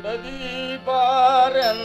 ഉടതീ പാരൻ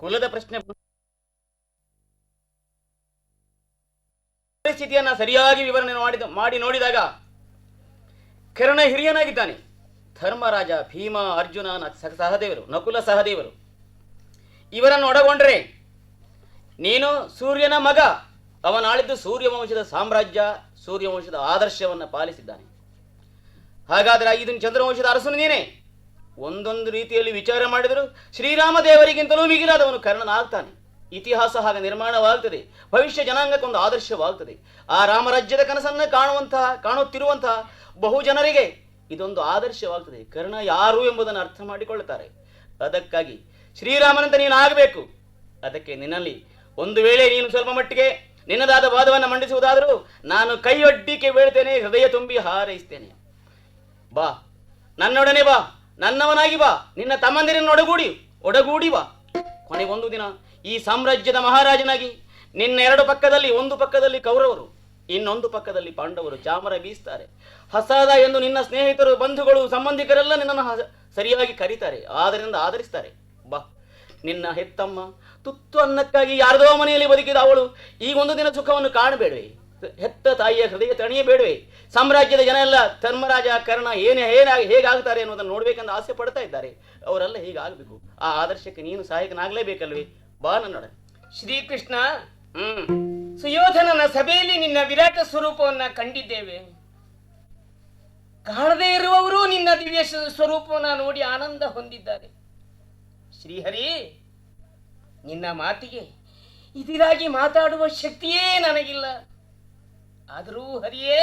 ಕುಲದ ಪ್ರಶ್ನೆ ಪರಿಸ್ಥಿತಿಯನ್ನ ಸರಿಯಾಗಿ ವಿವರಣೆ ಮಾಡಿದ ಮಾಡಿ ನೋಡಿದಾಗ ಕರ್ಣ ಹಿರಿಯನಾಗಿದ್ದಾನೆ. ಧರ್ಮರಾಜ, ಭೀಮ, ಅರ್ಜುನ ಸಹದೇವರು, ನಕುಲ ಸಹದೇವರು. ಇವರನ್ನು ಒಡಗೊಂಡ್ರೆ ನೀನು ಸೂರ್ಯನ ಮಗ. ಅವನಾಳಿದ್ದು ಸೂರ್ಯವಂಶದ ಸಾಮ್ರಾಜ್ಯ, ಸೂರ್ಯವಂಶದ ಆದರ್ಶವನ್ನು ಪಾಲಿಸಿದ್ದಾನೆ. ಹಾಗಾದ್ರೆ ಇದನ್ನು ಚಂದ್ರವಂಶದ ಅರಸನು ನೀನೇ. ಒಂದೊಂದು ರೀತಿಯಲ್ಲಿ ವಿಚಾರ ಮಾಡಿದರೂ ಶ್ರೀರಾಮ ದೇವರಿಗಿಂತಲೂ ಮಿಗಿಲಾದವನು ಕರ್ಣನಾಗ್ತಾನೆ. ಇತಿಹಾಸ ಹಾಗೆ ನಿರ್ಮಾಣವಾಗ್ತದೆ. ಭವಿಷ್ಯ ಜನಾಂಗಕ್ಕೊಂದು ಆದರ್ಶವಾಗ್ತದೆ. ಆ ರಾಮರಾಜ್ಯದ ಕನಸನ್ನ ಕಾಣುವಂತಹ, ಕಾಣುತ್ತಿರುವಂತಹ ಬಹು ಜನರಿಗೆ ಇದೊಂದು ಆದರ್ಶವಾಗ್ತದೆ. ಕರ್ಣ ಯಾರು ಎಂಬುದನ್ನು ಅರ್ಥ ಮಾಡಿಕೊಳ್ಳುತ್ತಾರೆ. ಅದಕ್ಕಾಗಿ ಶ್ರೀರಾಮನಂತ ನೀನು ಆಗಬೇಕು ಅದಕ್ಕೆ ನಿನ್ನಲ್ಲಿ ಒಂದು ವೇಳೆ ನೀನು ಸ್ವಲ್ಪ ಮಟ್ಟಿಗೆ ನಿನ್ನದಾದ ವಾದವನ್ನು ಮಂಡಿಸುವುದಾದರೂ ನಾನು ಕೈಯೊಡ್ಡಿಕೆ ಬೀಳ್ತೇನೆ, ಹೃದಯ ತುಂಬಿ ಹಾರೈಸ್ತೇನೆ. ಬಾ, ನನ್ನೊಡನೆ ಬಾ. ನನ್ನವನಾಗಿ ಬಾ, ನಿನ್ನ ತಮ್ಮಂದಿರನ್ನು ಒಡಗೂಡಿ ಒಡಗೂಡಿ ಬಾ. ಕೊನೆಗೊಂದು ದಿನ ಈ ಸಾಮ್ರಾಜ್ಯದ ಮಹಾರಾಜನಾಗಿ ನಿನ್ನ ಎರಡು ಪಕ್ಕದಲ್ಲಿ ಒಂದು ಪಕ್ಕದಲ್ಲಿ ಕೌರವರು, ಇನ್ನೊಂದು ಪಕ್ಕದಲ್ಲಿ ಪಾಂಡವರು ಚಾಮರ ಬೀಸ್ತಾರೆ. ಹಸಾದ ಎಂದು ನಿನ್ನ ಸ್ನೇಹಿತರು, ಬಂಧುಗಳು, ಸಂಬಂಧಿಕರೆಲ್ಲ ನಿನ್ನನ್ನು ಸರಿಯಾಗಿ ಕರೀತಾರೆ, ಆದರಿಂದ ಆಧರಿಸ್ತಾರೆ. ಬಾ, ನಿನ್ನ ಹೆತ್ತಮ್ಮ ತುತ್ತು ಅನ್ನಕ್ಕಾಗಿ ಯಾರದೋ ಮನೆಯಲ್ಲಿ ಬದುಕಿದ ಅವಳು ಈ ಒಂದು ದಿನ ಸುಖವನ್ನು ಕಾಣಬೇಡವೆ. ಹೆತ್ತ ತಾಯಿಯ ಹೃದಯ ತಣಿಯೇ ಬೇಡವೆ. ಸಾಮ್ರಾಜ್ಯದ ಜನ ಎಲ್ಲ ಧರ್ಮರಾಜ ಕರ್ಣ ಏನೇ ಏನಾಗ ಹೇಗಾಗ್ತಾರೆ ಅನ್ನೋದನ್ನು ನೋಡ್ಬೇಕಂತ ಆಸೆ ಪಡ್ತಾ ಇದ್ದಾರೆ. ಅವರೆಲ್ಲ ಹೀಗಾಗಬೇಕು. ಆ ಆದರ್ಶಕ್ಕೆ ನೀನು ಸಹಾಯಕನಾಗಲೇಬೇಕಲ್ವೇ? ಬಾ ನನ್ನೊಡ ಶ್ರೀಕೃಷ್ಣ ಹ್ಮ್. ಸುಯೋಧನನ ಸಭೆಯಲ್ಲಿ ನಿನ್ನ ವಿರಾಟ ಸ್ವರೂಪವನ್ನ ಕಂಡಿದ್ದೇವೆ. ಕಾಣದೇ ಇರುವವರು ನಿನ್ನ ದಿವ್ಯ ಸ್ವರೂಪವನ್ನ ನೋಡಿ ಆನಂದ ಹೊಂದಿದ್ದಾರೆ. ಶ್ರೀಹರಿ ನಿನ್ನ ಮಾತಿಗೆ ಇದಿರಾಗಿ ಮಾತಾಡುವ ಶಕ್ತಿಯೇ ನನಗಿಲ್ಲ. ಆದರೂ ಹರಿಯೇ.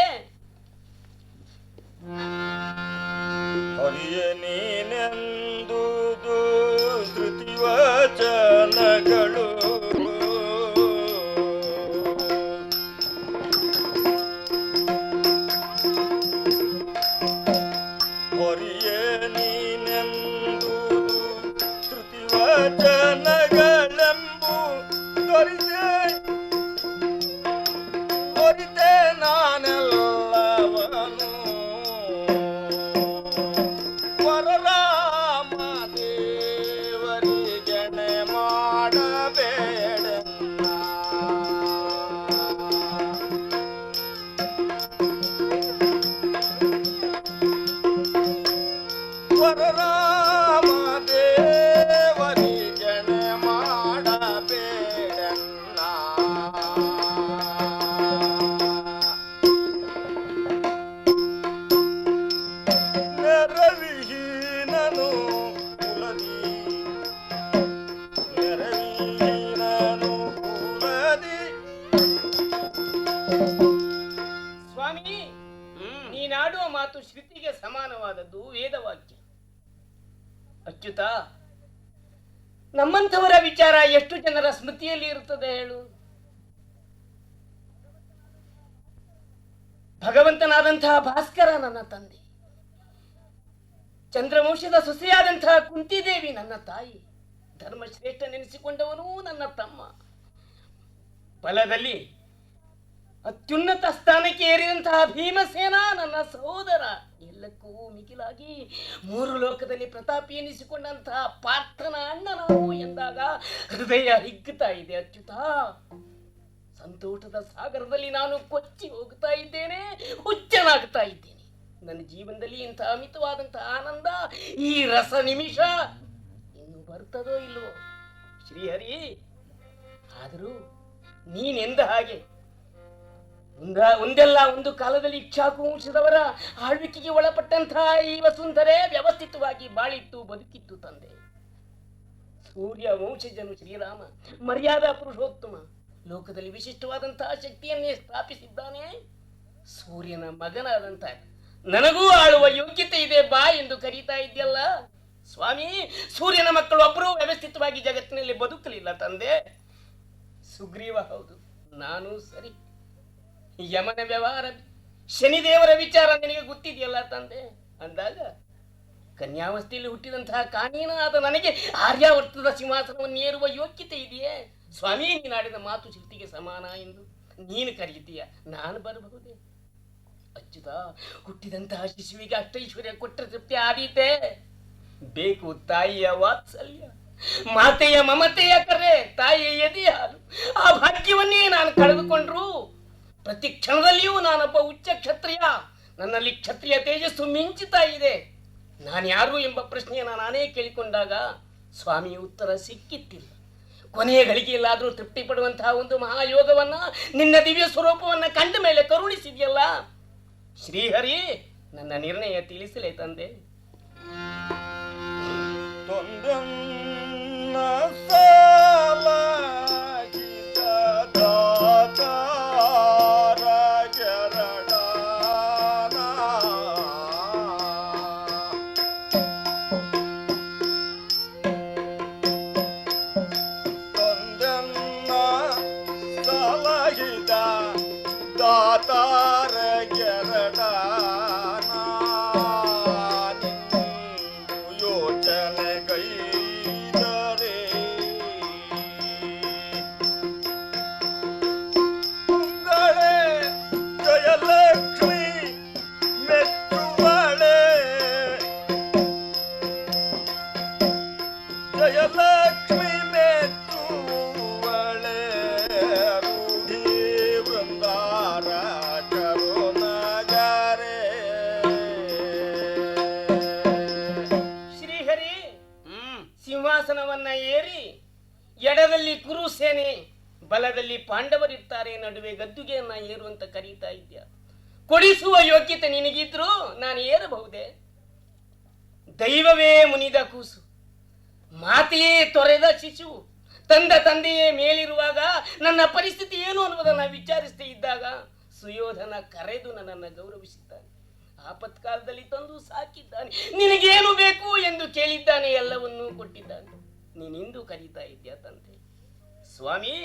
ಹರಿಯ ನೀನೆಂದು ಶ್ರುತಿ ವಿಚಾರ ಎಷ್ಟು ಜನರ ಸ್ಮೃತಿಯಲ್ಲಿ ಇರುತ್ತದೆ ಹೇಳು. ಭಗವಂತನಾದಂತಹ ಭಾಸ್ಕರ ನನ್ನ ತಂದೆ. ಚಂದ್ರವಂಶದ ಸೊಸೆಯಾದಂತಹ ಕುಂತಿದೇವಿ ನನ್ನ ತಾಯಿ. ಧರ್ಮಶ್ರೇಷ್ಠ ನೆನೆಸಿಕೊಂಡವನು ನನ್ನ ತಮ್ಮ. ಬಲದಲ್ಲಿ ಅತ್ಯುನ್ನತ ಸ್ಥಾನಕ್ಕೆ ಏರಿದಂತಹ ಭೀಮಸೇನ ನನ್ನ ಸಹೋದರ. ಎಲ್ಲಕ್ಕೂ ಮಿಗಿಲಾಗಿ ಮೂರು ಲೋಕದಲ್ಲಿ ಪ್ರತಾಪಿ ಎನಿಸಿಕೊಂಡಂತಹ ಪಾರ್ಥನ ಅಣ್ಣ ನಾವು ಎಂದಾಗ ಹೃದಯ ಹಿಗ್ಗುತ್ತಾ ಇದೆ ಅಚ್ಯುತ. ಸಂತೋಷದ ಸಾಗರದಲ್ಲಿ ನಾನು ಕೊಚ್ಚಿ ಹೋಗ್ತಾ ಇದ್ದೇನೆ, ಹುಚ್ಚನಾಗ್ತಾ ಇದ್ದೇನೆ. ನನ್ನ ಜೀವನದಲ್ಲಿ ಇಂಥ ಅಮಿತವಾದಂತಹ ಆನಂದ, ಈ ರಸ ನಿಮಿಷ ಇನ್ನು ಬರ್ತದೋ ಇಲ್ವೋ ಶ್ರೀಹರಿ, ಆದರೂ ನೀನೆಂದ ಹಾಗೆ ಒಂದೆಲ್ಲ ಒಂದು ಕಾಲದಲ್ಲಿ ಇಚ್ಛಾಕು ವಂಶದವರ ಆಳ್ವಿಕೆಗೆ ಒಳಪಟ್ಟಂತಹ ಈ ವಸುಂಧರೆ ವ್ಯವಸ್ಥಿತವಾಗಿ ಬಾಳಿತ್ತು, ಬದುಕಿತ್ತು ತಂದೆ. ಸೂರ್ಯ ವಂಶಜನು ಶ್ರೀರಾಮ, ಮರ್ಯಾದಾ ಪುರುಷೋತ್ತಮ, ಲೋಕದಲ್ಲಿ ವಿಶಿಷ್ಟವಾದಂತಹ ಶಕ್ತಿಯನ್ನೇ ಸ್ಥಾಪಿಸಿದ್ದಾನೆ. ಸೂರ್ಯನ ಮಗನಾದಂತ ನನಗೂ ಆಳುವ ಯೋಗ್ಯತೆ ಇದೆ ಬಾ ಎಂದು ಕರೀತಾ ಇದೆಯಲ್ಲ ಸ್ವಾಮಿ, ಸೂರ್ಯನ ಮಕ್ಕಳು ಒಬ್ಬರು ವ್ಯವಸ್ಥಿತವಾಗಿ ಜಗತ್ತಿನಲ್ಲಿ ಬದುಕಲಿಲ್ಲ ತಂದೆ. ಸುಗ್ರೀವ ಹೌದು, ನಾನು ಸರಿ. ಯಮನ ವ್ಯವಹಾರ. ಶನಿದೇವರ ವಿಚಾರ ನಿನಗೆ ಗೊತ್ತಿದೆಯಲ್ಲ ತಂದೆ? ಅಂದಾಗ ಕನ್ಯಾವಸ್ಥೆಯಲ್ಲಿ ಹುಟ್ಟಿದಂತಹ ಕಾನೀನಾದ ನನಗೆ ಆರ್ಯಾವರ್ತದ ಸಿಂಹಾಸನವನ್ನು ಏರುವ ಯೋಗ್ಯತೆ ಇದೆಯೇ? ಸ್ವಾಮಿ ನೀನಾಡಿದ ಮಾತು ಶಕ್ತಿಗೆ ಸಮಾನ ಎಂದು ನೀನು ಕರೆಯುತ್ತೀಯ ನಾನು ಬರಬಹುದೇ? ಅಚ್ಚುತ ಹುಟ್ಟಿದಂತಹ ಶಿಶುವಿಗೆ ಅಷ್ಟೈಶ್ವರ್ಯ ಕೊಟ್ಟ ತೃಪ್ತಿ ಆದೀತೆ. ಬೇಕು ತಾಯಿಯ ವಾತ್ಸಲ್ಯ, ಮಾತೆಯ ಮಮತೆಯ ಕರೆ, ತಾಯಿಯ ಎದೆಯ ಹಾಲು ಆ ಭಾಗ್ಯವನ್ನೇ ನಾನು ಕಳೆದುಕೊಂಡ್ರು. ಪ್ರತಿ ಕ್ಷಣದಲ್ಲಿಯೂ ನಾನೊಬ್ಬ ಉಚ್ಚ ಕ್ಷತ್ರಿಯ. ನನ್ನಲ್ಲಿ ಕ್ಷತ್ರಿಯ ತೇಜಸ್ಸು ಮಿಂಚುತ್ತಾ ಇದೆ. ನಾನು ಯಾರು ಎಂಬ ಪ್ರಶ್ನೆಯನ್ನು ನಾನೇ ಕೇಳಿಕೊಂಡಾಗ ಸ್ವಾಮಿ ಉತ್ತರ ಸಿಕ್ಕಿತ್ತಿಲ್ಲ. ಕೊನೆಯ ಗಳಿಗೆಯಲ್ಲಾದರೂ ತೃಪ್ತಿ ಪಡುವಂತಹ ಒಂದು ಮಹಾಯೋಗವನ್ನು, ನಿನ್ನ ದಿವ್ಯ ಸ್ವರೂಪವನ್ನು ಕಂಡ ಮೇಲೆ ಕರುಣಿಸಿದೆಯಲ್ಲ? ಶ್ರೀಹರಿ, ನನ್ನ ನಿರ್ಣಯ ತಿಳಿಸಲೇ ತಂದೆ. ಸಿಂಹಾಸನವನ್ನ ಏರಿ ಎಡದಲ್ಲಿ ಕುರುಸೇನೆ, ಬಲದಲ್ಲಿ ಪಾಂಡವರಿರ್ತಾರೆ ನಡುವೆ ಗದ್ದುಗೆಯನ್ನ ಏರು ಅಂತ ಕರೀತಾ ಇದ್ಯ? ಕೊಡಿಸುವ ಯೋಗ್ಯತೆ ನಿನಗಿದ್ರು ನಾನು ಏರಬಹುದೇ? ದೈವವೇ ಮುನಿದ ಕೂಸು, ಮಾತೆಯೇ ತೊರೆದ ಶಿಶು, ತಂದ ತಂದೆಯೇ ಮೇಲಿರುವಾಗ ನನ್ನ ಪರಿಸ್ಥಿತಿ ಏನು ಅನ್ನುವುದನ್ನ ವಿಚಾರಿಸದೇ ಇದ್ದಾಗ ಸುಯೋಧನ ಕರೆದು ನನ್ನನ್ನು ಗೌರವಿಸಿದ್ದಾನೆ. ಆಪತ್ಕಾಲದಲ್ಲಿ ತಂದು ಸಾಕಿದ್ದಾನೆ. ನಿನಗೇನು ಬೇಕು ಎಂದು ಕೇಳಿದ್ದಾನೆ, ಎಲ್ಲವನ್ನೂ ಕೊಟ್ಟಿದ್ದಾನೆ. ನೀನಿಂದು ಕರೀತಾ ಇದ್ಯಾ ತಂದೆ? ಸ್ವಾಮಿ,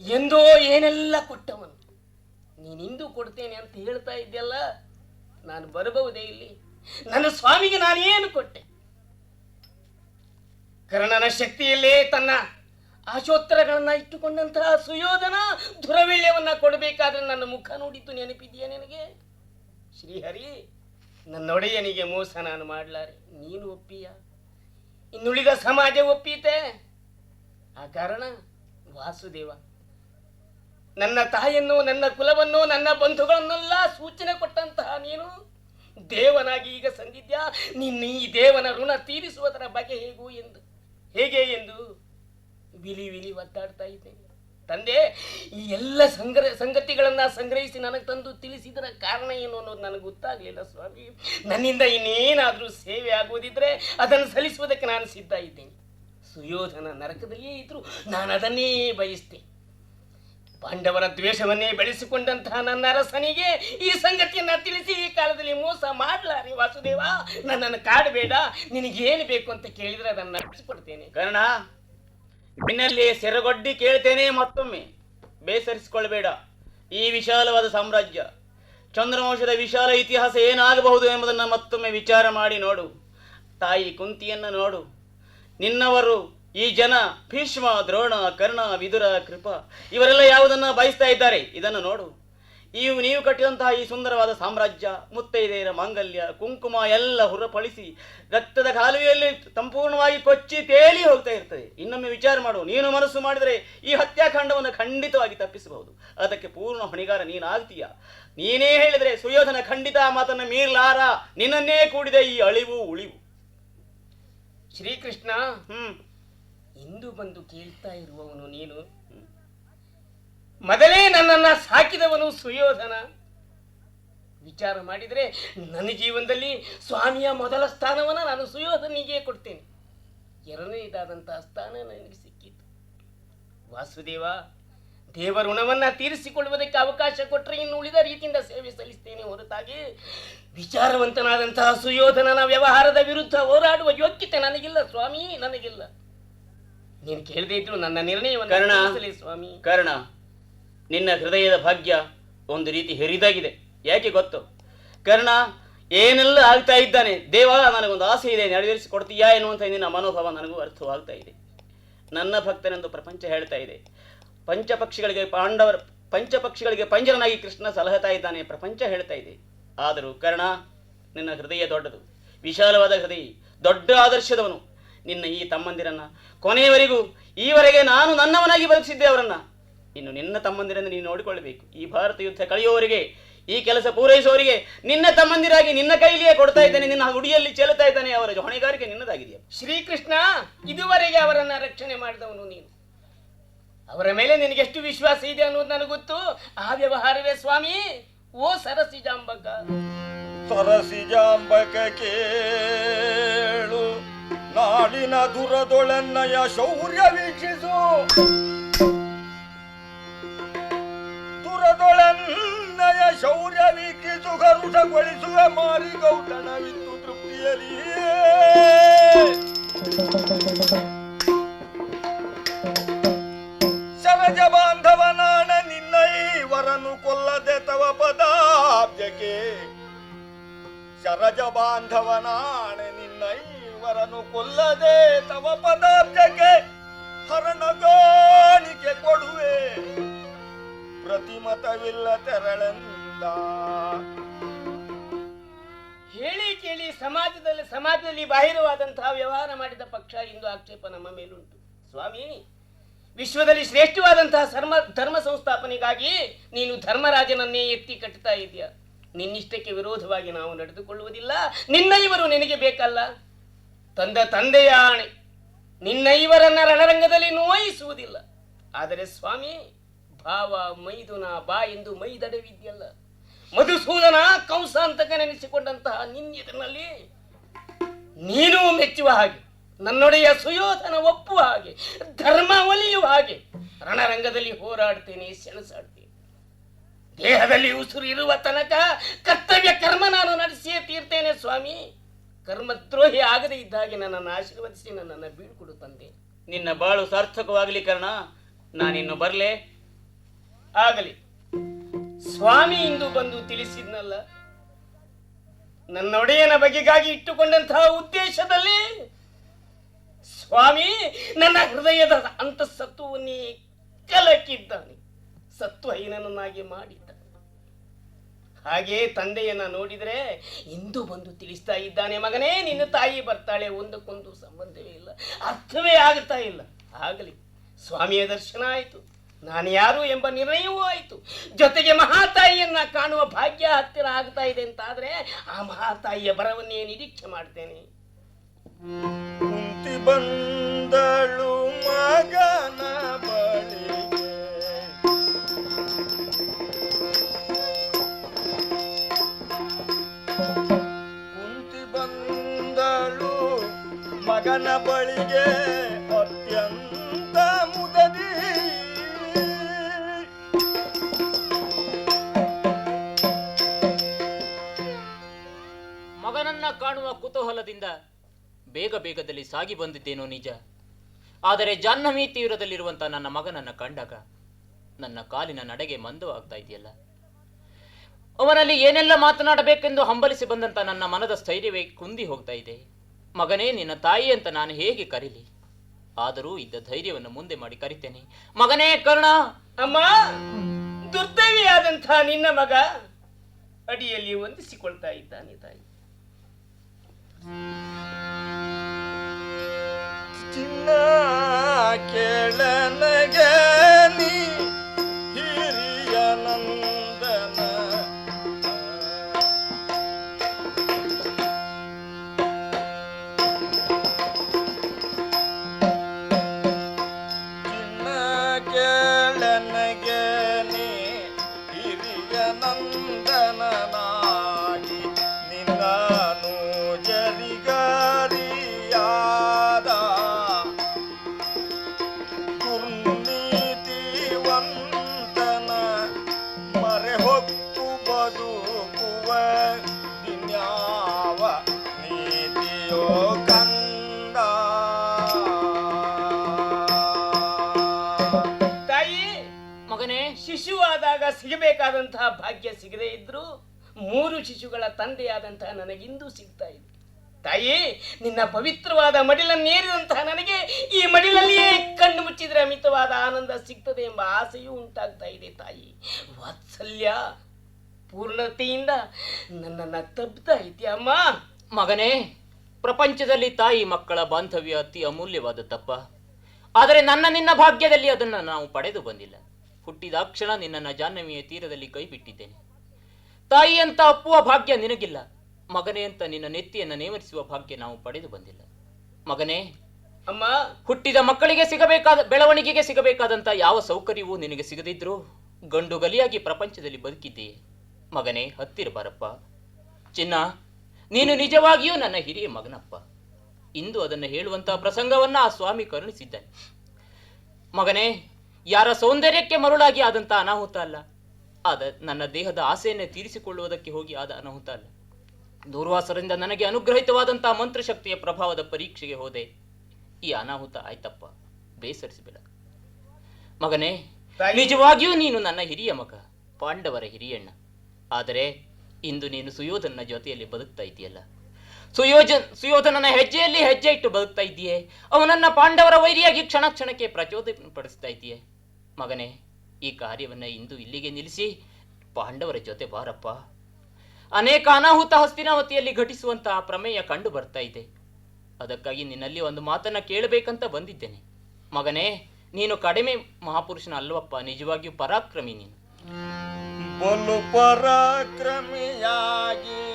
ಎಂದೋ ಏನೆಲ್ಲ ಕೊಟ್ಟವನು. ನೀನಿಂದು ಕೊಡ್ತೇನೆ ಅಂತ ಹೇಳ್ತಾ ಇದ್ದೆಲ್ಲ ನಾನು ಬರಬಹುದೇ ಇಲ್ಲಿ? ನನ್ನ ಸ್ವಾಮಿಗೆ ನಾನೇನು ಕೊಟ್ಟೆ? ಕರ್ಣನ ಶಕ್ತಿಯಲ್ಲೇ ತನ್ನ ಆಶೋತ್ತರಗಳನ್ನ ಇಟ್ಟುಕೊಂಡಂತಹ ಸುಯೋಧನ ದುರವೀಳ್ಯವನ್ನ ಕೊಡಬೇಕಾದ್ರೆ ನನ್ನ ಮುಖ ನೋಡಿದ್ದು ನೆನಪಿದೆಯಾ ನಿನಗೆ? ಶ್ರೀಹರಿ, ನನ್ನೊಡೆಯನಿಗೆ ಮೋಸ ನಾನು ಮಾಡಲಾರೆ. ನೀನು ಒಪ್ಪಿಯ? ಇನ್ನುಳಿದ ಸಮಾಜ ಒಪ್ಪೀತೆ? ಆ ಕಾರಣ ವಾಸುದೇವ. ನನ್ನ ತಾಯಿಯನ್ನು, ನನ್ನ ಕುಲವನ್ನು, ನನ್ನ ಬಂಧುಗಳನ್ನೆಲ್ಲ ಸೂಚನೆ ಕೊಟ್ಟಂತಹ ನೀನು ದೇವನಾಗಿ ಈಗ ಸಂದಿದ್ಯಾ. ನಿನ್ನ ಈ ದೇವನ ಋಣ ತೀರಿಸುವುದರ ಬಗೆ ಹೇಗೂ ಎಂದು ಹೇಗೆ ಎಂದು ವಿಲಿ ವಿಲಿ ಒದ್ದಾಡ್ತಾ ಇದ್ದೇನೆ. ತಂದೆ, ಈ ಎಲ್ಲ ಸಂಗ್ರ, ಸಂಗತಿಗಳನ್ನು ಸಂಗ್ರಹಿಸಿ ನನಗೆ ತಂದು ತಿಳಿಸಿದರ ಕಾರಣ ಏನು ಅನ್ನೋದು ನನಗೆ ಗೊತ್ತಾಗಲಿಲ್ಲ ಸ್ವಾಮಿ. ನನ್ನಿಂದ ಇನ್ನೇನಾದರೂ ಸೇವೆ ಆಗೋದಿದ್ರೆ ಅದನ್ನು ಸಲ್ಲಿಸುವುದಕ್ಕೆ ನಾನು ಸಿದ್ಧ ಇದ್ದೇನೆ. ಸುಯೋಧನ ನರಕದಲ್ಲಿಯೇ ಇದ್ರು ನಾನು ಅದನ್ನೇ ಬಯಸ್ತೆ ಪಾಂಡವರ ದ್ವೇಷವನ್ನೇ ಬೆಳೆಸಿಕೊಂಡಂತಹ ನನ್ನ ಅರಸನಿಗೆ ಈ ಸಂಗತಿಯನ್ನ ತಿಳಿಸಿ ಈ ಕಾಲದಲ್ಲಿ ಮೋಸ ಮಾಡಲಾರಿ. ವಾಸುದೇವ, ನನ್ನನ್ನು ಕಾಡಬೇಡ, ನಿನಗೇನು ಬೇಕು ಅಂತ ಕೇಳಿದ್ರೆ ಅದನ್ನು ನಡೆಸಿಕೊಡ್ತೇನೆ. ಕರ್ಣ ನಿನ್ನಲ್ಲಿ ಸೆರಗೊಡ್ಡಿ ಕೇಳ್ತೇನೆ ಮತ್ತೊಮ್ಮೆ. ಬೇಸರಿಸಿಕೊಳ್ಬೇಡ ಈ ವಿಶಾಲವಾದ ಸಾಮ್ರಾಜ್ಯ, ಚಂದ್ರವಂಶದ ವಿಶಾಲ ಇತಿಹಾಸ ಏನಾಗಬಹುದು ಎಂಬುದನ್ನು ಮತ್ತೊಮ್ಮೆ ವಿಚಾರ ಮಾಡಿ ನೋಡು. ತಾಯಿ ಕುಂತಿಯನ್ನು ನೋಡು. ನಿನ್ನವರು ಈ ಜನ ಭೀಷ್ಮ, ದ್ರೋಣ, ಕರ್ಣ, ವಿದುರ, ಕೃಪ, ಇವರೆಲ್ಲ ಯಾವುದನ್ನ ಬಯಸ್ತಾ ಇದ್ದಾರೆ? ಇದನ್ನು ನೋಡು. ಇವು ನೀವು ಕಟ್ಟಿದಂತಹ ಈ ಸುಂದರವಾದ ಸಾಮ್ರಾಜ್ಯ ಮುತ್ತೈದೆಯರ ಮಾಂಗಲ್ಯ ಕುಂಕುಮ ಎಲ್ಲ ಹೊರಪಳಿಸಿ ರಕ್ತದ ಕಾಲುವೆಯಲ್ಲಿ ಸಂಪೂರ್ಣವಾಗಿ ಕೊಚ್ಚಿ ತೇಲಿ ಹೋಗ್ತಾ ಇರ್ತದೆ. ಇನ್ನೊಮ್ಮೆ ವಿಚಾರ ಮಾಡು. ನೀನು ಮನಸ್ಸು ಮಾಡಿದರೆ ಈ ಹತ್ಯಾಕಾಂಡವನ್ನು ಖಂಡಿತವಾಗಿ ತಪ್ಪಿಸಬಹುದು. ಅದಕ್ಕೆ ಪೂರ್ಣ ಹೊಣೆಗಾರ ನೀನಾಗ್ತೀಯ. ನೀನೇ ಹೇಳಿದರೆ ಸುಯೋಧನ ಖಂಡಿತ ಮಾತನ್ನು ಮೀರ್ಲಾರ. ನಿನ್ನನ್ನೇ ಕೂಡಿದೆ ಈ ಅಳಿವು ಉಳಿವು. ಶ್ರೀಕೃಷ್ಣ ಹ್ಮ್. ಇಂದು ಬಂದು ಕೇಳ್ತಾ ಇರುವವನು ನೀನು? ಮೊದಲೇ ನನ್ನನ್ನ ಸಾಕಿದವನು ಸುಯೋಧನ. ವಿಚಾರ ಮಾಡಿದರೆ ನನ್ನ ಜೀವನದಲ್ಲಿ ಸ್ವಾಮಿಯ ಮೊದಲ ಸ್ಥಾನವನ್ನು ನಾನು ಸುಯೋಧನಿಗೆ ಕೊಡ್ತೇನೆ. ಎರಡನೇದಾದಂತಹ ಸ್ಥಾನ ನನಗೆ ಸಿಕ್ಕಿತು. ವಾಸುದೇವ ದೇವ ಋಣವನ್ನ ತೀರಿಸಿಕೊಳ್ಳುವುದಕ್ಕೆ ಅವಕಾಶ ಕೊಟ್ಟರೆ ಇನ್ನು ಉಳಿದ ರೀತಿಯಿಂದ ಸೇವೆ ಸಲ್ಲಿಸ್ತೇನೆ ಹೊರತಾಗಿ ವಿಚಾರವಂತನಾದಂತಹ ಸುಯೋಧನನ ವ್ಯವಹಾರದ ವಿರುದ್ಧ ಹೋರಾಡುವ ಯೋಗ್ಯತೆ ನನಗಿಲ್ಲ ಸ್ವಾಮಿ ನನಗಿಲ್ಲ. ನೀನು ಕೇಳದೇ ಇದ್ರು ನನ್ನ ನಿರ್ಣಯವನ್ನು ಸ್ವಾಮಿ. ಕಾರಣ ನಿನ್ನ ಹೃದಯದ ಭಾಗ್ಯ ಒಂದು ರೀತಿ ಹೆರಿದಾಗಿದೆ. ಯಾಕೆ ಗೊತ್ತು? ಕರ್ಣ, ಏನೆಲ್ಲ ಆಗ್ತಾ ಇದ್ದಾನೆ? ದೇವ, ನನಗೊಂದು ಆಸೆ ಇದೆ ನೆರವೇರಿಸಿ ಕೊಡ್ತೀಯಾ ಎನ್ನುವಂಥ ನಿನ್ನ ಮನೋಭಾವ ನನಗೂ ಅರ್ಥವಾಗ್ತಾ ಇದೆ. ನನ್ನ ಭಕ್ತನೆಂದು ಪ್ರಪಂಚ ಹೇಳ್ತಾ ಇದೆ. ಪಂಚಪಕ್ಷಿಗಳಿಗೆ ಪಾಂಡವರ, ಪಂಚಪಕ್ಷಿಗಳಿಗೆ ಪಂಜರನಾಗಿ ಕೃಷ್ಣ ಸಲಹತಾ ಇದ್ದಾನೆ ಪ್ರಪಂಚ ಹೇಳ್ತಾ ಇದೆ. ಆದರೂ ಕರ್ಣ, ನಿನ್ನ ಹೃದಯ ದೊಡ್ಡದು, ವಿಶಾಲವಾದ ಹೃದಯ, ದೊಡ್ಡ ಆದರ್ಶದವನು. ನಿನ್ನ ಈ ತಮ್ಮಂದಿರನ್ನ ಕೊನೆಯವರೆಗೂ, ಈವರೆಗೆ ನಾನು ನನ್ನವನಾಗಿ ಬದುಕಿಸಿದ್ದೆ ಅವರನ್ನ. ಇನ್ನು ನಿನ್ನ ತಮ್ಮಂದಿರನ್ನು ನೀನು ನೋಡಿಕೊಳ್ಳಬೇಕು. ಈ ಭಾರತ ಯುದ್ಧ ಕಳೆಯುವವರಿಗೆ ಈ ಕೆಲಸ ಪೂರೈಸುವವರಿಗೆ ನಿನ್ನ ತಮ್ಮಂದಿರಾಗಿ ನಿನ್ನ ಕೈಲಿಯೇ ಕೊಡ್ತಾ ಇದ್ದಾನೆ ನಿನ್ನ ಹುಡಿಯಲ್ಲಿ ಚೆಲ್ತಾ ಇದ್ದಾನೆ ಅವರ ಹೊಣೆಗಾರಿಕೆ ನಿನ್ನದಾಗಿದೆಯಾ? ಶ್ರೀಕೃಷ್ಣ ಇದುವರೆಗೆ ಅವರನ್ನ ರಕ್ಷಣೆ ಮಾಡಿದವನು ನೀನು. ಅವರ ಮೇಲೆ ನಿನಗೆ ಎಷ್ಟು ವಿಶ್ವಾಸ ಇದೆ ಅನ್ನೋದು ನನಗೆ ಗೊತ್ತು. ಆ ವ್ಯವಹಾರವೇ ಸ್ವಾಮಿ ಓ ಸರಸಿ ಜಾಂಬಕ. ಸರಸಿ ಜಾಂಬಕ ಕೇಳು ನಾಡಿನ ದುರದೊಳನ್ನಯ ಶೌರ್ಯ ವೀಕ್ಷಿಸು. ದುರದೊಳೆನ್ನಯ ಶೌರ್ಯ ವೀಕ್ಷಿಸು ಗರುಷಗೊಳಿಸುವ ಮಾರಿ ಗೌತಣವಿತ್ತು ತೃಪ್ತಿಯಲಿ. ಬಾಂಧವ ಬಾಂಧವನಾಣ ನಿನ್ನ ವರನು ಕೊಲ್ಲದೆ ತವ ಪದಾಬ್ಜಕ್ಕೆ. ಶರಜ ಬಾಂಧವನಾಣೆ ನಿನ್ನ ವರನು ಕೊಲ್ಲದೆ ತವ ಪದಾಬ್ಜಕ್ಕೆ ಹರಣಗಾಣಿಕೆ ಕೊಡುವೆ. ಪ್ರತಿಮತವಿಲ್ಲ ತೆರಳೆಂದ ಹೇಳಿ ಕೇಳಿ ಸಮಾಜದಲ್ಲಿ ಸಮಾಜದಲ್ಲಿ ಬಾಹಿರವಾದಂತಹ ವ್ಯವಹಾರ ಮಾಡಿದ ಪಕ್ಷ ಇಂದು ಆಕ್ಷೇಪ ನಮ್ಮ ಮೇಲುಂಟು. ಸ್ವಾಮಿ, ವಿಶ್ವದಲ್ಲಿ ಶ್ರೇಷ್ಠವಾದಂತಹ ಧರ್ಮ ಧರ್ಮ ಸಂಸ್ಥಾಪನೆಗಾಗಿ ನೀನು ಧರ್ಮರಾಜನನ್ನೇ ಎತ್ತಿ ಕಟ್ಟುತ್ತಾ ಇದೆಯ ನಿನ್ನಿಷ್ಟಕ್ಕೆ ವಿರೋಧವಾಗಿ ನಾವು ನಡೆದುಕೊಳ್ಳುವುದಿಲ್ಲ. ನಿನ್ನ ಇವರು ನಿನಗೆ ಬೇಕಲ್ಲ. ತಂದ ತಂದೆಯ ಆಣೆ. ನಿನ್ನ ಇವರನ್ನ ರಣರಂಗದಲ್ಲಿ ನೋಯಿಸುವುದಿಲ್ಲ. ಆದರೆ ಸ್ವಾಮಿ ಭಾವ ಮೈದುನ ಬಾ ಎಂದು ಮೈದಡವಿದ್ಯಲ್ಲ. ಮಧುಸೂದನ ಕಂಸ ಅಂತ ನೆನೆಸಿಕೊಂಡಂತಹ ನಿನ್ನೆದುರಿನಲ್ಲಿ ನೀನು ಮೆಚ್ಚುವ ಹಾಗೆ, ನನ್ನೊಡೆಯ ಸುಯೋಧನ ಒಪ್ಪುವ ಹಾಗೆ, ಧರ್ಮ ಒಲಿಯುವ ಹಾಗೆ ರಣರಂಗದಲ್ಲಿ ಹೋರಾಡ್ತೇನೆ, ಸೆಣಸಾಡ್ತೇನೆ. ದೇಹದಲ್ಲಿ ಉಸಿರು ಇರುವ ತನಕ ಕರ್ತವ್ಯ ಕರ್ಮ ನಾನು ನಡೆಸಿಯೇ ತೀರ್ತೇನೆ ಸ್ವಾಮಿ. ಕರ್ಮದ್ರೋಹಿ ಆಗದೇ ಇದ್ದ ಹಾಗೆ ನನ್ನನ್ನು ಆಶೀರ್ವದಿಸಿ ನನ್ನನ್ನು ಬೀಳ್ಕೊಡು ತಂದೆ. ನಿನ್ನ ಬಾಳು ಸಾರ್ಥಕವಾಗಲಿ ಕರ್ಣ. ನಾನಿನ್ನು ಬರಲೇ. ಆಗಲಿ. ಸ್ವಾಮಿ ಇಂದು ಬಂದು ತಿಳಿಸಿದ್ನಲ್ಲ, ನನ್ನೊಡೆಯನ ಬಗೆಗಾಗಿ ಇಟ್ಟುಕೊಂಡಂತಹ ಉದ್ದೇಶದಲ್ಲಿ ಸ್ವಾಮಿ ನನ್ನ ಹೃದಯದ ಅಂತ ಸತ್ವವನ್ನೇ ಕಲಕಿದ್ದಾನೆ. ಸತ್ವಹೀನನನ್ನಾಗಿ ಮಾಡಿದ್ದ. ಹಾಗೆ ತಂದೆಯನ್ನ ನೋಡಿದರೆ ಇಂದು ಬಂದು ತಿಳಿಸ್ತಾ ಇದ್ದಾನೆ, ಮಗನೇ, ನಿನ್ನ ತಾಯಿ ಬರ್ತಾಳೆ, ಒಂದಕ್ಕೊಂದು ಸಂಬಂಧವೇ ಇಲ್ಲ, ಅರ್ಥವೇ ಆಗ್ತಾ ಇಲ್ಲ. ಆಗಲಿ, ಸ್ವಾಮಿಯ ದರ್ಶನ ಆಯಿತು. ನಾನು ಯಾರು ಎಂಬ ನಿರ್ಣಯವೂ ಆಯಿತು. ಜೊತೆಗೆ ಮಹಾತಾಯಿಯನ್ನ ಕಾಣುವ ಭಾಗ್ಯ ಹತ್ತಿರ ಆಗ್ತಾ ಇದೆ ಅಂತಾದ್ರೆ ಆ ಮಹಾತಾಯಿಯ ಬರವನ್ನೇ ನಿರೀಕ್ಷೆ ಮಾಡ್ತೇನೆ. ಕುಂತಿ ಬಂದಳು ಮಗನ ಕುಂತಿ ಬಂದಳು ಮಗನ ಬಳಿಗೆ. ಬೇಗ ಬೇಗದಲ್ಲಿ ಸಾಗಿ ಬಂದಿದ್ದೇನೋ ನಿಜ. ಆದರೆ ಜಾಹ್ನವಿ ತೀವ್ರದಲ್ಲಿರುವಂತಹ ನನ್ನ ಮಗನನ್ನು ಕಂಡಾಗ ನನ್ನ ಕಾಲಿನ ನಡೆಗೆ ಮಂದವಾಗ್ತಾ ಇದೆಯಲ್ಲ. ಅವನಲ್ಲಿ ಏನೆಲ್ಲ ಮಾತನಾಡಬೇಕೆಂದು ಹಂಬಲಿಸಿ ಬಂದಂತ ನನ್ನ ಮನದ ಸ್ಥೈರ್ಯವೇ ಕುಂದಿ ಹೋಗ್ತಾ ಇದೆ. ಮಗನೇ, ನಿನ್ನ ತಾಯಿ ಅಂತ ನಾನು ಹೇಗೆ ಕರೀಲಿ? ಆದರೂ ಇದ್ದ ಧೈರ್ಯವನ್ನು ಮುಂದೆ ಮಾಡಿ ಕರಿತೇನೆ. ಮಗನೇ, ಕರ್ಣ! ಅಮ್ಮ, ದುರ್ದೈವಿಯಾದಂತಹ ನಿನ್ನ ಮಗ ಅಡಿಯಲ್ಲಿ ಹೊಂದಿಸಿಕೊಳ್ತಾ ಇದ್ದಾನೆ ತಾಯಿ. ಚಿನ್ನ ಕೇಳನಗೆ ಮಗನೇ ಶಿಶುವಾದಾಗ ಸಿಗಬೇಕಾದಂತಹ ಭಾಗ್ಯ ಸಿಗದೇ ಇದ್ರು ಮೂರು ಶಿಶುಗಳ ತಂದೆಯಾದಂತಹ ನನಗಿಂದು ಸಿಗ್ತಾ ಇದೆ ತಾಯಿ, ನಿನ್ನ ಪವಿತ್ರವಾದ ಮಡಿಲನ್ನೇರಿದಂತಹ ನನಗೆ ಈ ಮಡಿಲಲ್ಲಿಯೇ ಕಣ್ಣು ಮುಚ್ಚಿದ್ರೆ ಅಮಿತವಾದ ಆನಂದ ಸಿಗ್ತದೆ ಎಂಬ ಆಸೆಯೂ ಉಂಟಾಗ್ತಾ ಇದೆ ತಾಯಿ. ವಾತ್ಸಲ್ಯ, ಪೂರ್ಣತೆಯಿಂದ ನನ್ನನ್ನ ತಬ್ತಾ ಇದೆಯಮ್ಮ ಮಗನೇ, ಪ್ರಪಂಚದಲ್ಲಿ ತಾಯಿ ಮಕ್ಕಳ ಬಾಂಧವ್ಯ ಅತಿ ಅಮೂಲ್ಯವಾದ ತಪ್ಪ ಆದರೆ ನನ್ನ ನಿನ್ನ ಭಾಗ್ಯದಲ್ಲಿ ಅದನ್ನು ನಾವು ಪಡೆದು ಬಂದಿಲ್ಲ. ಹುಟ್ಟಿದಾಕ್ಷಣ ನಿನ್ನನ್ನು ಜಾಹ್ನವಿಯ ತೀರದಲ್ಲಿ ಕೈ ಬಿಟ್ಟಿದ್ದೇನೆ ತಾಯಿ ಅಂತ ಅಪ್ಪುವ ಭಾಗ್ಯ ನಿನಗಿಲ್ಲ. ಮಗನೇ ಅಂತ ನಿನ್ನ ನೆತ್ತಿಯನ್ನು ನೇಮರಿಸುವ ಭಾಗ್ಯ ನಾವು ಪಡೆದು ಬಂದಿಲ್ಲ. ಮಗನೇ ಅಮ್ಮ! ಹುಟ್ಟಿದ ಮಕ್ಕಳಿಗೆ ಸಿಗಬೇಕಾದ ಬೆಳವಣಿಗೆಗೆ ಸಿಗಬೇಕಾದಂತ ಯಾವ ಸೌಕರ್ಯವೂ ನಿನಗೆ ಸಿಗದಿದ್ರು ಗಂಡು ಗಲಿಯಾಗಿ ಪ್ರಪಂಚದಲ್ಲಿ ಬದುಕಿದ್ದೀಯೆ. ಮಗನೇ ಹತ್ತಿರ ಬಾರಪ್ಪ. ಚಿನ್ನ ನೀನು ನಿಜವಾಗಿಯೂ ನನ್ನ ಹಿರಿಯ ಮಗನಪ್ಪ. ಇಂದು ಅದನ್ನು ಹೇಳುವಂತಹ ಪ್ರಸಂಗವನ್ನ ಆ ಸ್ವಾಮಿ ಕರುಣಿಸಿದ್ದಾನೆ. ಮಗನೇ ಯಾರ ಸೌಂದರ್ಯಕ್ಕೆ ಮರುಳಾಗಿ ಆದಂತ ಅನಾಹುತ ಅಲ್ಲ. ಆದ ನನ್ನ ದೇಹದ ಆಸೆಯನ್ನೇ ತೀರಿಸಿಕೊಳ್ಳುವುದಕ್ಕೆ ಹೋಗಿ ಆದ ಅನಾಹುತ ಅಲ್ಲ. ದೂರ್ವಾಸರಿಂದ ನನಗೆ ಅನುಗ್ರಹಿತವಾದಂತಹ ಮಂತ್ರಶಕ್ತಿಯ ಪ್ರಭಾವದ ಪರೀಕ್ಷೆಗೆ ಹೋದೆ. ಈ ಅನಾಹುತ ಆಯ್ತಪ್ಪ. ಬೇಸರಿಸಬೇಡ ಮಗನೇ ನಿಜವಾಗಿಯೂ ನೀನು ನನ್ನ ಹಿರಿಯ ಮಗ ಪಾಂಡವರ ಹಿರಿಯಣ್ಣ. ಆದರೆ ಇಂದು ನೀನು ಸುಯೋಧನ ಜೊತೆಯಲ್ಲಿ ಬದುಕ್ತಾ ಇದೆಯಲ್ಲ ಸುಯೋಜನ್ ಸುಯೋಧನನ ಹೆಜ್ಜೆಯಲ್ಲಿ ಹೆಜ್ಜೆ ಇಟ್ಟು ಬದುಕ್ತಾ ಇದ್ದೀಯೆ. ಅವನನ್ನ ಪಾಂಡವರ ವೈರಿಯಾಗಿ ಕ್ಷಣ ಕ್ಷಣಕ್ಕೆ ಪ್ರಚೋದನೆ ಪಡಿಸ್ತಾ ಇದ್ದೀಯೆ. ಮಗನೇ, ಈ ಕಾರ್ಯವನ್ನ ಇಂದು ಇಲ್ಲಿಗೆ ನಿಲ್ಲಿಸಿ ಪಾಂಡವರ ಜೊತೆ ಬಾರಪ್ಪ. ಅನೇಕ ಅನಾಹುತ ಹಸ್ತಿನಾವತಿಯಲ್ಲಿ ಘಟಿಸುವಂತಹ ಪ್ರಮೇಯ ಕಂಡು ಬರ್ತಾ ಇದೆ. ಅದಕ್ಕಾಗಿ ನಿನ್ನಲ್ಲಿ ಒಂದು ಮಾತನ್ನ ಕೇಳಬೇಕಂತ ಬಂದಿದ್ದೇನೆ. ಮಗನೇ, ನೀನು ಕಡಿಮೆ ಮಹಾಪುರುಷನ ಅಲ್ವಪ್ಪ, ನಿಜವಾಗಿಯೂ ಪರಾಕ್ರಮಿ ನೀನು. ಪರಾಕ್ರಮಿಯಾಗಿ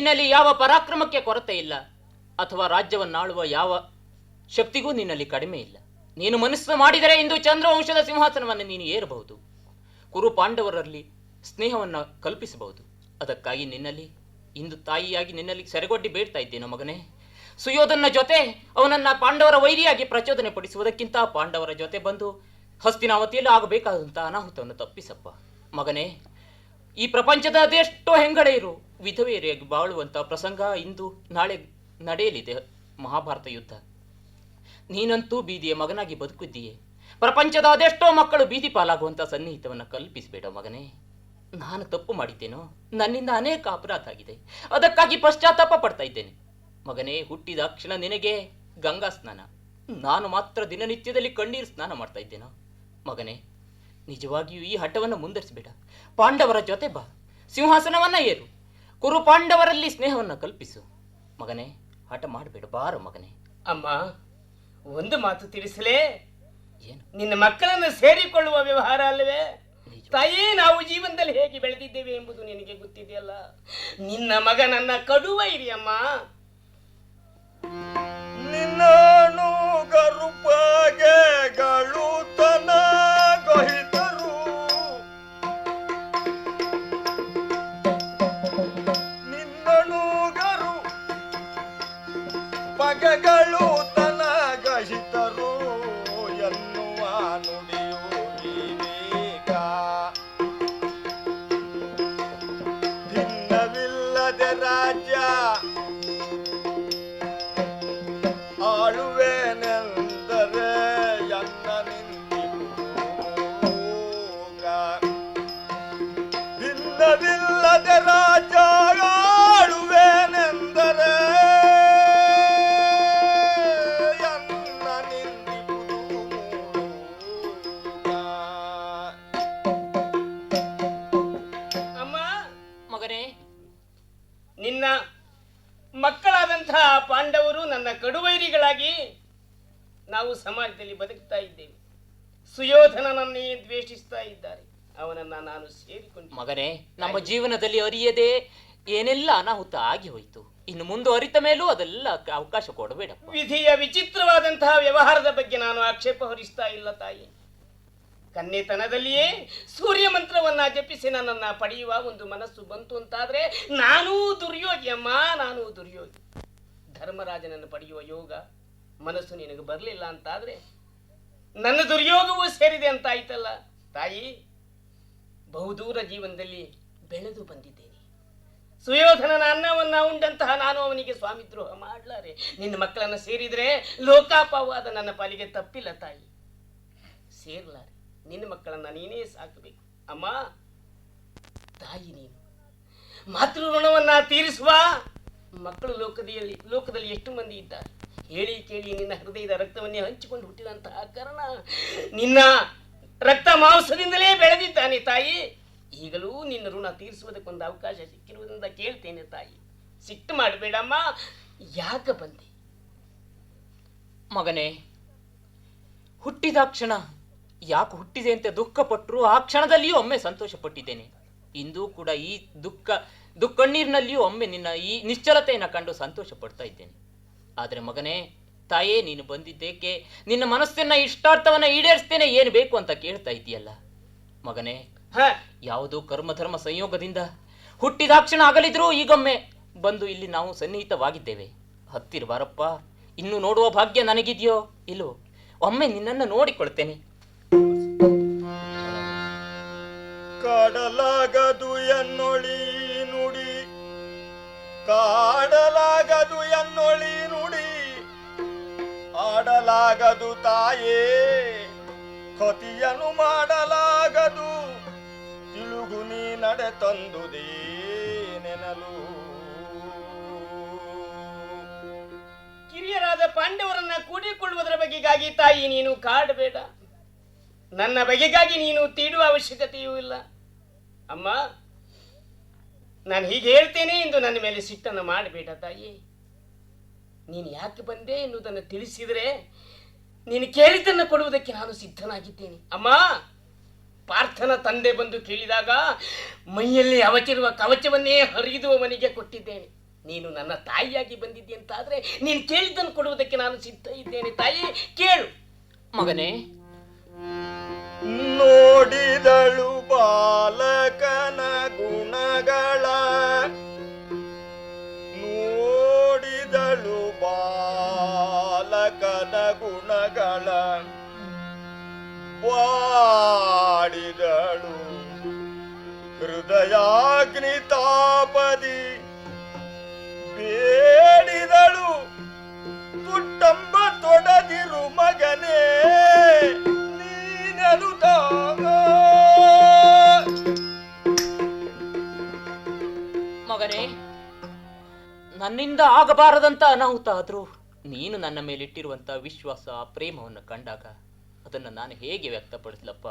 ನಿನ್ನಲ್ಲಿ ಯಾವ ಪರಾಕ್ರಮಕ್ಕೆ ಕೊರತೆ ಇಲ್ಲ, ಅಥವಾ ರಾಜ್ಯವನ್ನಾಳುವ ಯಾವ ಶಕ್ತಿಗೂ ನಿನ್ನಲ್ಲಿ ಕಡಿಮೆ ಇಲ್ಲ. ನೀನು ಮನಸ್ಸು ಮಾಡಿದರೆ ಇಂದು ಚಂದ್ರವಂಶದ ಸಿಂಹಾಸನವನ್ನು ನೀನು ಏರಬಹುದು. ಕುರು ಪಾಂಡವರಲ್ಲಿ ಸ್ನೇಹವನ್ನು ಕಲ್ಪಿಸಬಹುದು. ಅದಕ್ಕಾಗಿ ನಿನ್ನಲ್ಲಿ, ಇಂದು ತಾಯಿಯಾಗಿ ನಿನ್ನಲ್ಲಿ ಸೆರೆಗೊಡ್ಡಿ ಬೇಡ್ತಾ ಇದ್ದೇನು ಮಗನೇ. ಸುಯೋಧನ ಜೊತೆ ಅವನನ್ನ ಪಾಂಡವರ ವೈರಿಯಾಗಿ ಪ್ರಚೋದನೆ ಪಡಿಸುವುದಕ್ಕಿಂತ ಪಾಂಡವರ ಜೊತೆ ಬಂದು ಹಸ್ತಿನಾವತಿಯಲ್ಲಿ ಆಗಬೇಕಾದಂತಹ ಅನಾಹುತವನ್ನು ತಪ್ಪಿಸಪ್ಪ. ಮಗನೇ, ಈ ಪ್ರಪಂಚದ ಅದೆಷ್ಟೋ ಹೆಂಗಳೆಯರು ವಿಧವೆಯರಿಯಾಗಿ ಬಾಳುವಂತ ಪ್ರಸಂಗ ಇಂದು ನಾಳೆ ನಡೆಯಲಿದೆ ಮಹಾಭಾರತ ಯುದ್ಧ. ನೀನಂತೂ ಬೀದಿಯ ಮಗನಾಗಿ ಬದುಕಿದ್ದೀಯೇ ಪ್ರಪಂಚದ ಅದೆಷ್ಟೋ ಮಕ್ಕಳು ಬೀದಿ ಪಾಲಾಗುವಂತಹ ಸನ್ನಿಹಿತವನ್ನು ಕಲ್ಪಿಸಬೇಡ ಮಗನೇ. ನಾನು ತಪ್ಪು ಮಾಡಿದ್ದೇನೋ? ನನ್ನಿಂದ ಅನೇಕ ಅಪರಾಧ ಆಗಿದೆ. ಅದಕ್ಕಾಗಿ ಪಶ್ಚಾತ್ತಾಪ ಪಡ್ತಾ ಇದ್ದೇನೆ. ಮಗನೇ, ಹುಟ್ಟಿದ ಕ್ಷಣ ನಿನಗೆ ಗಂಗಾ ಸ್ನಾನ. ನಾನು ಮಾತ್ರ ದಿನನಿತ್ಯದಲ್ಲಿ ಕಣ್ಣೀರು ಸ್ನಾನ ಮಾಡ್ತಾ ಇದ್ದೇನೋ? ಮಗನೇ, ನಿಜವಾಗಿಯೂ ಈ ಹಠವನ್ನು ಮುಂದರಿಸಬೇಡ. ಪಾಂಡವರ ಜೊತೆ ಬಾ. ಸಿಂಹಾಸನವನ್ನ ಏರು. ಕುರು ಸ್ನೇಹವನ್ನು ಕಲ್ಪಿಸು. ಮಗನೇ ಹಠ ಮಾಡಬೇಡ ಬಾರು ಮಗನೇ. ಅಮ್ಮ ಒಂದು ಮಾತು ತಿಳಿಸಲೇ? ಏನು? ನಿನ್ನ ಮಕ್ಕಳನ್ನು ಸೇರಿಕೊಳ್ಳುವ ವ್ಯವಹಾರ ಅಲ್ಲವೇ? ತಾಯೇ ನಾವು ಜೀವನದಲ್ಲಿ ಹೇಗೆ ಬೆಳೆದಿದ್ದೇವೆ ಎಂಬುದು ನಿನಗೆ ಗೊತ್ತಿದೆಯಲ್ಲ? ನಿನ್ನ ಮಗ ನನ್ನ ಕಡುವ ಅಮ್ಮ ನಿನ್ನನು ಕಡುವೈರಿಗಳಾಗಿ ನಾವು ಸಮಾಜದಲ್ಲಿ ಬದುಕ್ತಾ ಇದ್ದೇವೆ. ಸುಯೋಧನನನ್ನೇ ದ್ವೇಷಿಸ್ತಾ ಇದ್ದಾರೆ. ಅವನನ್ನ ನಾನು ಸೇರಿಕೊಂಡು ಮಗನೇ ನಮ್ಮ ಜೀವನದಲ್ಲಿ ಅರಿಯದೆ ಏನೆಲ್ಲ ಅನಾಹುತ ಆಗಿ ಹೋಯಿತು. ಇನ್ನು ಮುಂದೆ ಅರಿತ ಮೇಲೂ ಅದೆಲ್ಲ ಅವಕಾಶ ಕೊಡಬೇಡ ವಿಧಿಯ ವಿಚಿತ್ರವಾದಂತಹ ವ್ಯವಹಾರದ ಬಗ್ಗೆ ನಾನು ಆಕ್ಷೇಪ ಹೊರಿಸ್ತಾ ಇಲ್ಲ ತಾಯಿ. ಕನ್ನೆತನದಲ್ಲಿಯೇ ಸೂರ್ಯ ಮಂತ್ರವನ್ನ ಜಪಿಸಿ ನನ್ನನ್ನ ಪಡೆಯುವ ಒಂದು ಮನಸ್ಸು ಬಂತು ಅಂತಾದ್ರೆ ನಾನೂ ದುರ್ಯೋಗಿ ಅಮ್ಮ ನಾನು ದುರ್ಯೋಗಿ. ಧರ್ಮರಾಜನನ್ನು ಪಡೆಯುವ ಯೋಗ ಮನಸ್ಸು ನಿನಗೆ ಬರಲಿಲ್ಲ ಅಂತಾದರೆ ನನ್ನ ದುರ್ಯೋಗವೂ ಸೇರಿದೆ ಅಂತಾಯ್ತಲ್ಲ. ತಾಯಿ, ಬಹುದೂರ ಜೀವನದಲ್ಲಿ ಬೆಳೆದು ಬಂದಿದ್ದೇನೆ. ಸುಯೋಧನನ ಅನ್ನವನ್ನು ಉಂಡಂತಹ ನಾನು ಅವನಿಗೆ ಸ್ವಾಮಿದ್ರೋಹ ಮಾಡಲಾರೆ. ನಿನ್ನ ಮಕ್ಕಳನ್ನು ಸೇರಿದರೆ ಲೋಕಾಪವಾದ ನನ್ನ ಪಾಲಿಗೆ ತಪ್ಪಿಲ್ಲ ತಾಯಿ. ಸೇರ್ಲಾರೆ. ನಿನ್ನ ಮಕ್ಕಳನ್ನ ನೀನೇ ಸಾಕಬೇಕು. ಅಮ್ಮ, ತಾಯಿ ನೀನು, ಮಾತೃ ಋಣವನ್ನ ತೀರಿಸುವ ಮಕ್ಕಳು ಲೋಕದಲ್ಲಿ ಲೋಕದಲ್ಲಿ ಎಷ್ಟು ಮಂದಿ ಇದ್ದಾರೆ? ಹೇಳಿ ಕೇಳಿ ನಿನ್ನ ಹೃದಯದ ರಕ್ತವನ್ನೇ ಹಂಚಿಕೊಂಡು ಹುಟ್ಟಿದಂತಹ ಕಾರಣ ನಿನ್ನ ರಕ್ತ ಮಾಂಸದಿಂದಲೇ ಬೆಳೆದಿದ್ದಾನೆ ತಾಯಿ. ಈಗಲೂ ನಿನ್ನ ಋಣ ತೀರಿಸುವುದಕ್ಕೊಂದು ಅವಕಾಶ ಸಿಕ್ಕಿರುವುದರಿಂದ ಕೇಳ್ತೇನೆ ತಾಯಿ. ಸಿಟ್ಟು ಮಾಡಬೇಡಮ್ಮ. ಯಾಕೆ ಬಂದೆ? ಮಗನೇ, ಹುಟ್ಟಿದ ಕ್ಷಣ ಯಾಕೆ ಹುಟ್ಟಿದೆ ಅಂತ ದುಃಖಪಟ್ಟರು ಆ ಕ್ಷಣದಲ್ಲಿಯೂ ಒಮ್ಮೆ ಸಂತೋಷ ಪಟ್ಟಿದ್ದೇನೆ ಇಂದೂ ಕೂಡ ಈ ದುಃಖ ದುಃಖಣ್ಣೀರಿನಲ್ಲಿಯೂ ಒಮ್ಮೆ ನಿನ್ನ ಈ ನಿಶ್ಚಲತೆಯನ್ನು ಕಂಡು ಸಂತೋಷ ಪಡ್ತಾ ಇದ್ದೇನೆ. ಆದರೆ ಮಗನೇ ತಾಯೇ ನೀನು ಬಂದಿದ್ದೇಕೆ? ನಿನ್ನ ಮನಸ್ಸಿನ ಇಷ್ಟಾರ್ಥವನ್ನ ಈಡೇರಿಸ್ತೇನೆ ಏನು ಬೇಕು ಅಂತ ಕೇಳ್ತಾ ಇದೆಯಲ್ಲ ಮಗನೇ ಹ! ಯಾವುದೋ ಕರ್ಮಧರ್ಮ ಸಂಯೋಗದಿಂದ? ಹುಟ್ಟಿದಾಕ್ಷಣ ಆಗಲಿದ್ರೂ ಈಗೊಮ್ಮೆ ಬಂದು ಇಲ್ಲಿ ನಾವು ಸನ್ನಿಹಿತವಾಗಿದ್ದೇವೆ. ಹತ್ತಿರ ಬಾರಪ್ಪ ಇನ್ನು ನೋಡುವ ಭಾಗ್ಯ ನನಗಿದೆಯೋ ಇಲ್ಲೋ? ಒಮ್ಮೆ ನಿನ್ನನ್ನು ನೋಡಿಕೊಳ್ತೇನೆ. ಕಡಲಾಗದು ಎನ್ನೊಳಿ ಕಾಡಲಾಗದು ಎನ್ನೊಳಿ ನುಡಿ. ಆಡಲಾಗದು ತಾಯೇ ಕೊತಿಯನು ಮಾಡಲಾಗದು. ತಿಳುಗು ನೀ ನಡೆ ತಂದುದೇ ನೆನಲು. ಕಿರಿಯರಾದ ಪಾಂಡವರನ್ನ ಕೂಡಿಕೊಳ್ಳುವುದರ ಬಗೆಗಾಗಿ ತಾಯಿ ನೀನು ಕಾಡಬೇಡ. ನನ್ನ ಬಗೆಗಾಗಿ ನೀನು ತೀಡುವ ಅವಶ್ಯಕತೆಯೂ ಇಲ್ಲ. ಅಮ್ಮ ನಾನು ಹೀಗೆ ಹೇಳ್ತೇನೆ ಎಂದು ನನ್ನ ಮೇಲೆ ಸಿಟ್ಟನ್ನು ಮಾಡಬೇಡ ತಾಯಿ. ನೀನು ಯಾಕೆ ಬಂದೆ ಎನ್ನುವುದನ್ನು ತಿಳಿಸಿದರೆ ನೀನು ಕೇಳಿದ್ದನ್ನು ಕೊಡುವುದಕ್ಕೆ ನಾನು ಸಿದ್ಧನಾಗಿದ್ದೇನೆ. ಅಮ್ಮ, ಪಾರ್ಥನ ತಂದೆ ಬಂದು ಕೇಳಿದಾಗ ಮೈಯಲ್ಲಿ ಅವಚಿರುವ ಕವಚವನ್ನೇ ಹರಿದುವವನಿಗೆ ಕೊಟ್ಟಿದ್ದೇನೆ. ನೀನು ನನ್ನ ತಾಯಿಯಾಗಿ ಬಂದಿದ್ದೆ ಅಂತಾದ್ರೆ ನೀನು ಕೇಳಿದ್ದನ್ನು ಕೊಡುವುದಕ್ಕೆ ನಾನು ಸಿದ್ಧ ಇದ್ದೇನೆ ತಾಯಿ. ಕೇಳು. ಮಗನೇ ನೋಡಿದಳು ಬಾಲಕನ ಗುಣಗಳ. ನೋಡಿದಳು ಬಾಲಕನ ಗುಣಗಳ. ವಾಡಿದಳು ಹೃದಯಾಗ್ನಿ ತಾಪದಿ. ಬೇಡಿದಳು ತುಟ್ಟಂಬ ತೊಡದಿರು ಮಗನೇ. ಮಗನೇ, ನನ್ನಿಂದ ಆಗಬಾರದಂತ ಅನಾಹುತ ಆದ್ರೂ ನೀನು ನನ್ನ ಮೇಲಿಟ್ಟಿರುವಂತ ವಿಶ್ವಾಸ, ಪ್ರೇಮವನ್ನು ಕಂಡಾಗ ಅದನ್ನು ನಾನು ಹೇಗೆ ವ್ಯಕ್ತಪಡಿಸ್ಲಪ್ಪ?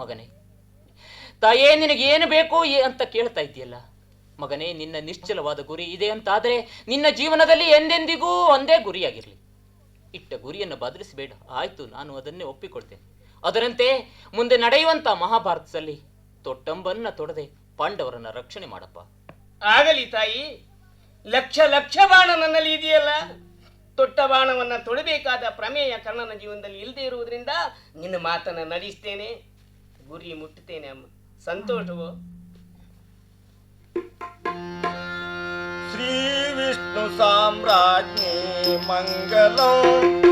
ಮಗನೇ, ತಾಯೇ ನಿನಗೆ ಏನು ಬೇಕು ಅಂತ ಕೇಳ್ತಾ ಇದ್ದೀಯಲ್ಲ? ಮಗನೇ, ನಿನ್ನ ನಿಶ್ಚಲವಾದ ಗುರಿ ಇದೆ ಅಂತಾದ್ರೆ ನಿನ್ನ ಜೀವನದಲ್ಲಿ ಎಂದೆಂದಿಗೂ ಒಂದೇ ಗುರಿಯಾಗಿರ್ಲಿ. ಇಟ್ಟ ಗುರಿಯನ್ನು ಬದಲಿಸಬೇಡ. ಆಯ್ತು, ನಾನು ಅದನ್ನೇ ಒಪ್ಪಿಕೊಳ್ತೇನೆ. ಅದರಂತೆ ಮುಂದೆ ನಡೆಯುವಂತ ಮಹಾಭಾರತದಲ್ಲಿ ತೊಟ್ಟಂಬನ್ನ ತೊಡದೆ ಪಾಂಡವರನ್ನ ರಕ್ಷಣೆ ಮಾಡಪ್ಪ. ಆಗಲಿ ತಾಯಿ ಲಕ್ಷ ಲಕ್ಷ ಬಾಣ ನನ್ನಲ್ಲಿ ಇದೆಯಲ್ಲ? ತೊಟ್ಟ ಬಾಣವನ್ನ ತೊಡಬೇಕಾದ ಪ್ರಮೇಯ ಕರ್ಣನ ಜೀವನದಲ್ಲಿ ಇಲ್ಲದೆ ಇರುವುದರಿಂದ ನಿನ್ನ ಮಾತನ್ನ ನಡೆಸ್ತೇನೆ. ಗುರಿ ಮುಟ್ಟುತ್ತೇನೆ ಅಮ್ಮ. ಸಂತೋಷವೋ? ಶ್ರೀ ವಿಷ್ಣು ಸಾಮ್ರಾಜ್ಞಿ ಮಂಗಲಂ.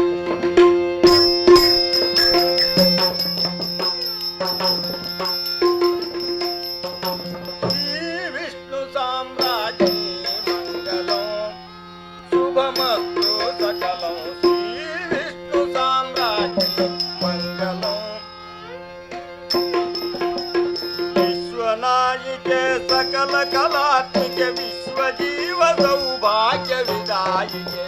Thank you.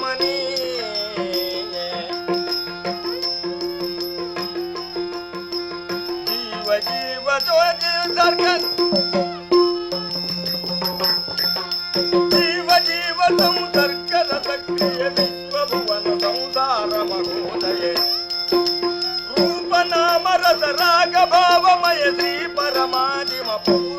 मनी जीव जीव जो जीव सरकन రాగ భావమయ శ్రీ పరమాదిమ పొంద